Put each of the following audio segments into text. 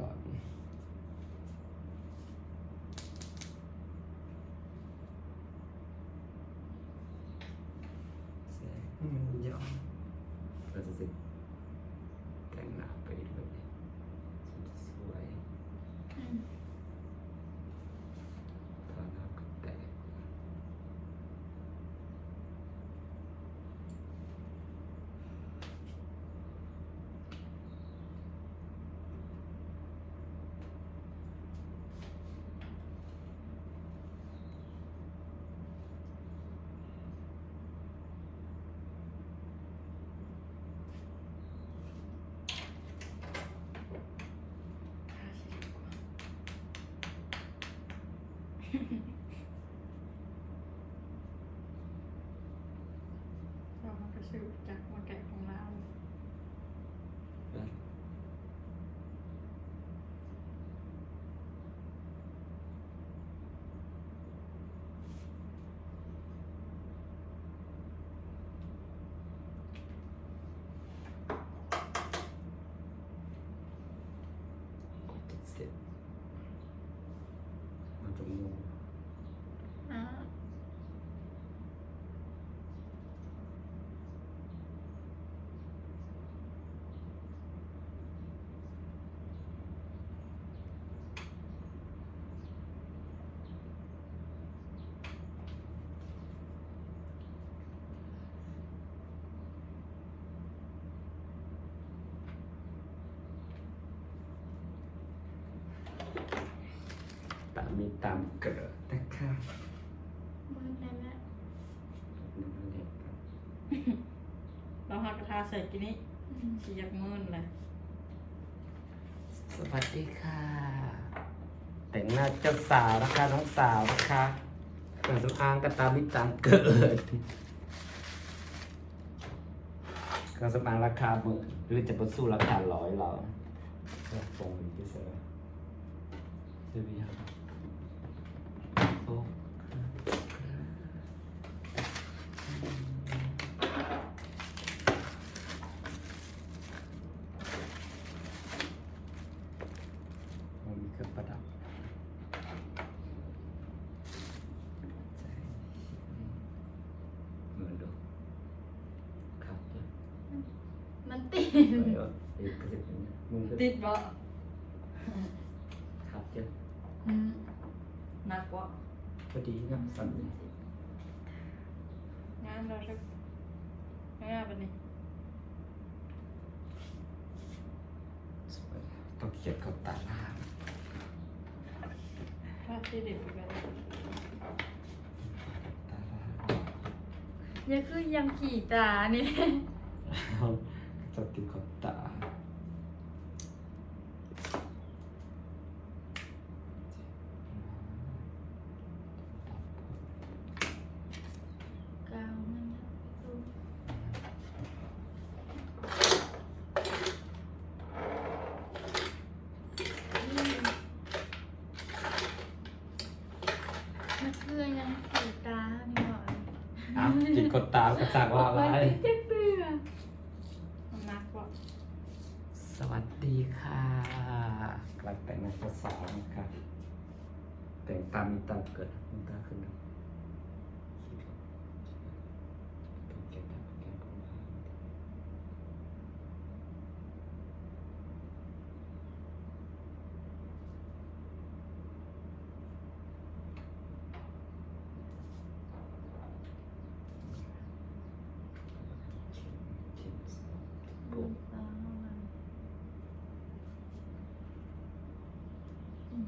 ก่อนแสงมันย้อนเราจะสิแต่งหน้าไปด้วยมันจะสวย อืม ทาหน้าก็แตก ทาสีดีกว่า เรามากระสือจากมาแกะของเรา นะ กดเสร็จมันจะงง อ่า ตา มีตามเกิดนะครับมือนั่นและน้ำมันเราหากระทาใส่กินนี้สียากมื่นเลยสวัสดีค่ะ แต่งหน้าเจ้าสาวนะคะ น้องสาวนะคะเครื่องสำอางก็ตามมีตามเกิดเครื่องสำอางราคาหมื่นหรือจะบนสู้ราคาร้อยเราเราฟงอีกที่เสือเดี๋ยวพี่ครับโอ้มันมีเครื่องประดับเหมือนดูครับเดี๋ยว มัน ติดเดี๋ยวเอกสิทธิ์เนี่ยมึงก็ติดบ่ครับเจ้าอืมหนักบ่พอดีนะสั่นเลยงานเราสักงานปะนี่สวยต้องเขียนเขาตาล่างภาพที่เด็ดไปกันตาลางอย่าคือยังขี่ตานี่ เอาจะติดขอบตา กาวมันนะไปดูอืมมันคือยังขี่ตานี่หน่อย อ้าว ติดขอบตากระสักว่าอะไรมันเจ็บเบื่อมันนักบ่สวัสดีค่ะกลับแต่งหน้าเจ้าสาวนะครับแต่งตามมีตามเกิดมีตาขึ้นดูต้องเก็บแบบเก็บของเรา ปุ๊บตามันอืม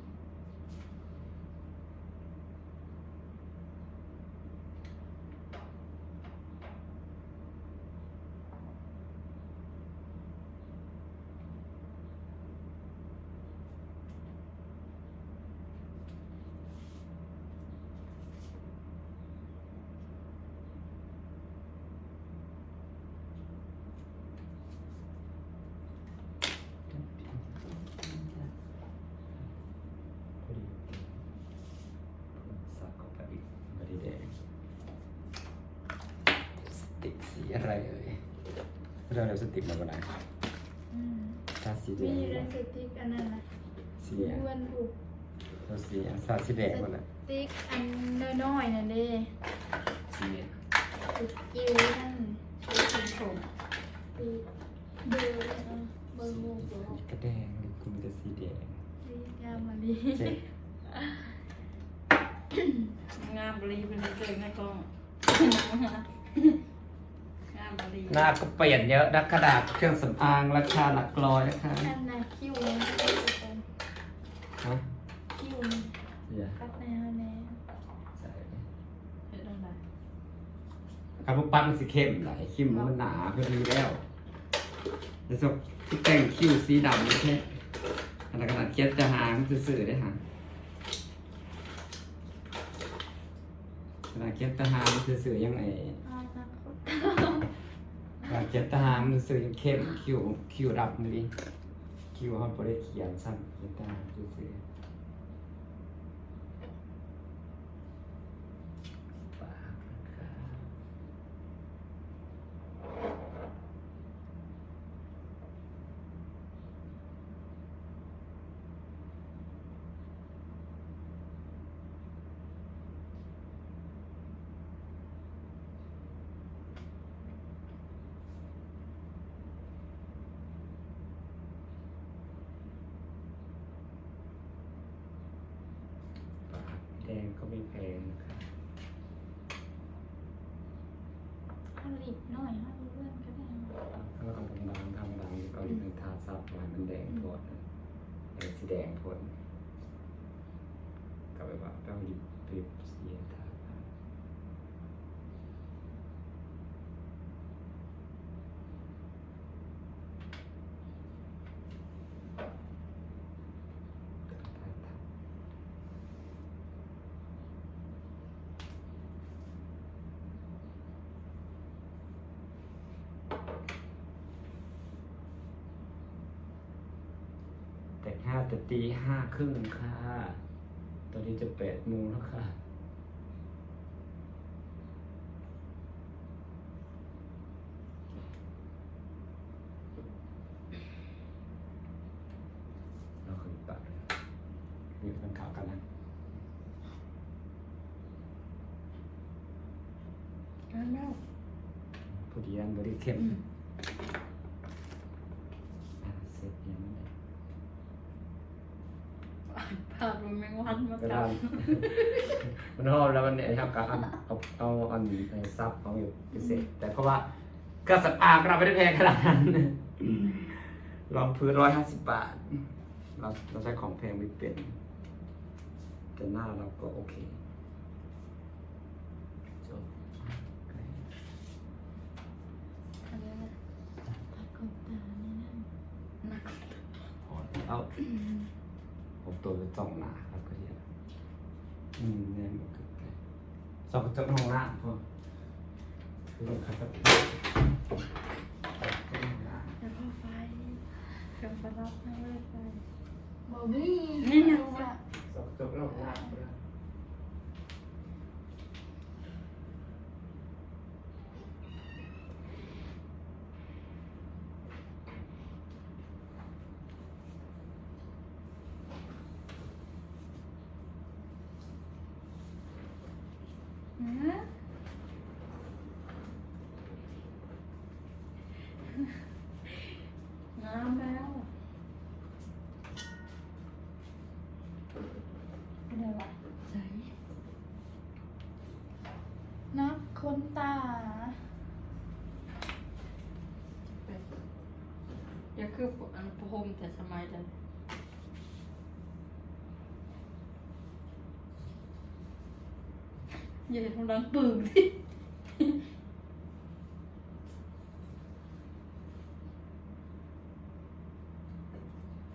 พอดีสักเข้าไปอีกพอดีแดงสติกสีอะไร เอ่ยเราเรียกสติกมาก็ได้อืมถ้าสีแดมีงอยู่ในสติ๊กอันนั้นนะสีอ้วนผูกตัวสีอันสาดสีแดงหมดเลยสติ๊กอันน้อยๆนั่นเด้สีติดกิ้วนั่นสีชมติดเบอร์เออเบอร์หมูเบอร์หกกระแดงหรือคุณจะสีแดงติดยามาลีเจ๊งามบรีเป็นเกิงในกล้องงามบรี หน้าก็เปลี่ยนเยอะนะกระดาษเครื่องสำอางราคาหลักร้อยนะคะอันน่ะคิวมันก็เป็นฮะคิวมันเดี๋ยวคัดในฮะแน่ใส่เห็นอะไรกระปุกปั้นมันสีเข้มไหลคิ้มมันหนาพอดีแล้วแล้วสกที่แต่งคิ้วสีดำนี่แค่ขนาดขนาดเคียดจะหางสื่อๆได้หางขนาดเคียดจะหางสื่อๆยังไง อานักคตนาดเคียดจะหางสื่อยเข้มคิวคิ้วดำนี่คิวเขาไม่ได้เขียนสั้นเคียดจะหางสื่อๆปากนะครับ ปากแดงก็ ไม่แพงนะครับเอาลิบหน่อยฮะเพื่อนก็ได้แล้วก็บางๆทำบางเกาหลีเป็นทาซับไว้มันแดงโทนแดงสีแดงโทนก็แบบว่าต้องหยิบปิบสีทาไปทาทา แต่งห้าแต่ตีห้าครึ่งค่ะ ตอนนี้จะแปดโมงแล้วค่ะเราคือตัดมีคนข่าวกันนะงามแล้วพอดีอันบริเข้มอะเสร็จยังไม่ได้ ภาพมันแมงวัน มาก็จัได้บมันหอมแล้วมันเนี่ยครับก็อันเอาเอาอันในซับเอาอยู่พิเศษ แต่เพราะว่าเครื่องสำอางเราไม่ได้แพงขนาดนั้นลองพื้นร้อยห้าสิบบาท เราเราใช้ของแพงไม่เป็นแต่หน้าเราก็โอเคจบอันนี้นะตะกอนตานี่นั่นหนักพอแล้วผมตัวจะจ้องหน้าครับก็ดีแล้ว อืมเนี่ยมันก็ไปสองกระจกห้องน้ำพอคือต้องขัดกับห้องน้ำแล้วก็ไฟเครื่องประดับนั่งเล่นไฟบอบบี้นี่ไงว่าสองกระจกห้องน้ำก็ งามแล้วเป็นอะไรวะใส่นักค้นตาอย่าคืออันพรมแต่สมัยเดิม อย่าเห็นมันดังปึ่งที่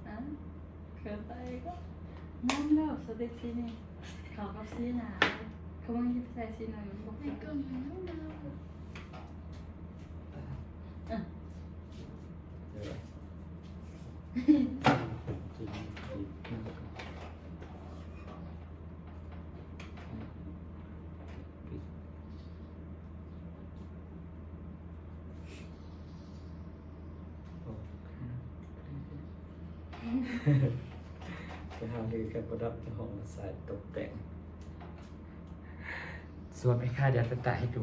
อะเกิดไปก็น้ำแล้วสเต็กซีนี่เขากับซีหนาเขาไม่ยิบใส่ซีหน่อยมันบอกไอ้กล่องมันน้ำดาวอะ เดี๋ยวจริงจริงมากปิดโอเค ไปหาคือกับประดับห้องสายตกแต่ง ส่วนไม่ค่าเดี๋ยวจะตัดให้ดู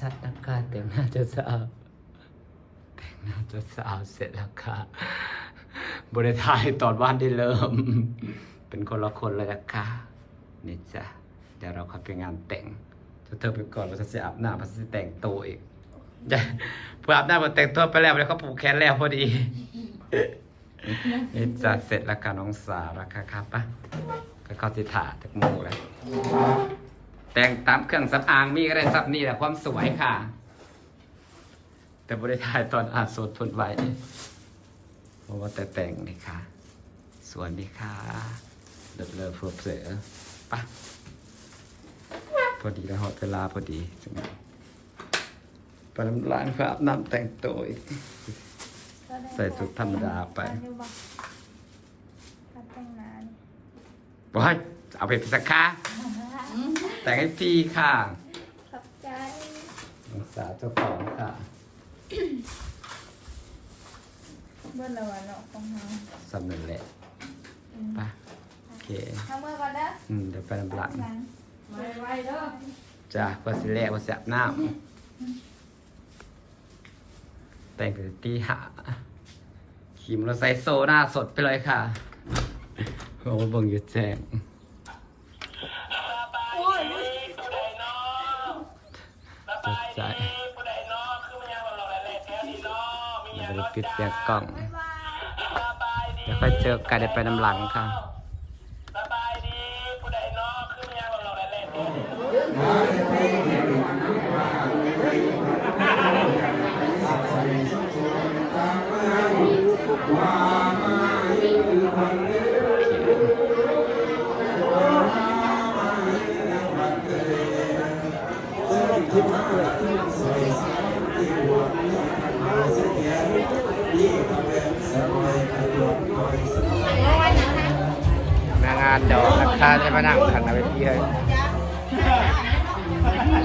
ชัดๆนะคะแต่งหน้าจะสะอาดแต่งหน้าจะสะอาดเสร็จแล้วค่ะบริทายตอนวันได้เริ่ม เป็นคนละคนเลยนะคะนี่จ้ะเดี๋ยวเราข้าไปงานแต่งจะเธอไปก่อนเราจะอาบน้ำเราจะแต่งตัวอีกจะเพื่ออาบน้ำมาแต่งตัวไปแล้วแล้วเขาผูกแขนแล้วพอดี นี่จะเสร็จแล้วค่ะน้องสาวแล้วค่ะครับปะก็เข้าสิถาจากหมูแล้ว แต่งตามเครื่องสำอางมีก็ได้สับนี่แหละความสวยค่ะ แต่บริถ่ายตอนอานสดทนไว้เพราะว่าแต่แต่งนี่ค่ะ สวยดีค่ะเลิศเลิศเฟื่อเสือปะพอดีแล้วหอดเวลาพอดีจังไปน้ำร้านเพื่ออาบน้ำแต่งตัวอีก ใส่ชุดธรรมดาไปถ้าแต่งหน้านี่บอยเอาไปสักค่ะแต่งให้พี่ค่ะขอบใจน้องสาวเจ้าของค่ะเบิ้ลละวันเนาะของเราสำเร็จแหละไปโอเคทำเมื่อก่อนเด้ออืมเดี๋ยวไปน้ำหลังหลังไวๆเด้อจ้าเพื่อสิแลกว่าเสียบน้ำแต่งถึงตีหา ขี่มอเตอร์ไซค์โซหน้าสดไปเลยค่ะ โอ้เบิ่งอยู่แจ้งโอ้ยตกใจเราไปปิดเสียงกล้องบ๊ายบายเดี๋ยวค่อยเจอกันเดี๋ยวไปน้ำหลังค่ะ นางงานดอกนะคะจะมานั่งขันเอาไปที่เลย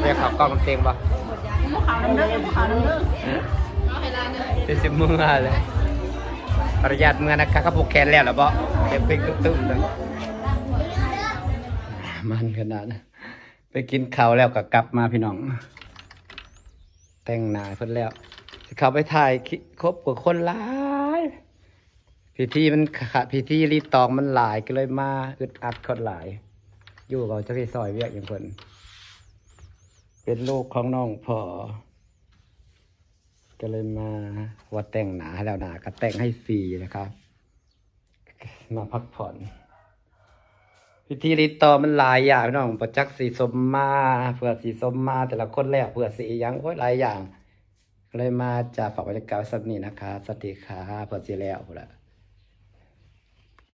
เรียกเขากล้องเต็มปะเป็นสิบมือเลย ประหยัดเมื่อนะคะเขาผูกแขนแล้วหรอบ่เก็บเป็นตุ้มๆเลยมันขนาดไปกินข้าวแล้วก็กลับมาพี่น้อง แต่งหน้าเพิ่นแล้วสิเขาไปถ่ายครบกับคนหลายพิธีมันขาดพิธีรีตองมันหลายก็เลยมาอึดอัดคนหลาย อยู่กับเจ้าที่ซอยเวียกอย่างเพิ่นเป็นลูกของน้องพ่อ ก็เลยมาวัดแต่งหนาแล้วหนาก็แต่งให้ฟรีนะครับ มาพักผ่อนพิธีรีตอมันหลายอย่างพี่น้องประจักษ์สีสมมาเผื่อสีสมมา แต่ละคนแล้วเผื่อสียังโอ้ยหลายอย่าง เลยมาจากฝากบรรยากาศสักนี้นะคะสวัสดีค่ะเพื่อสีแล้วพุ่นละ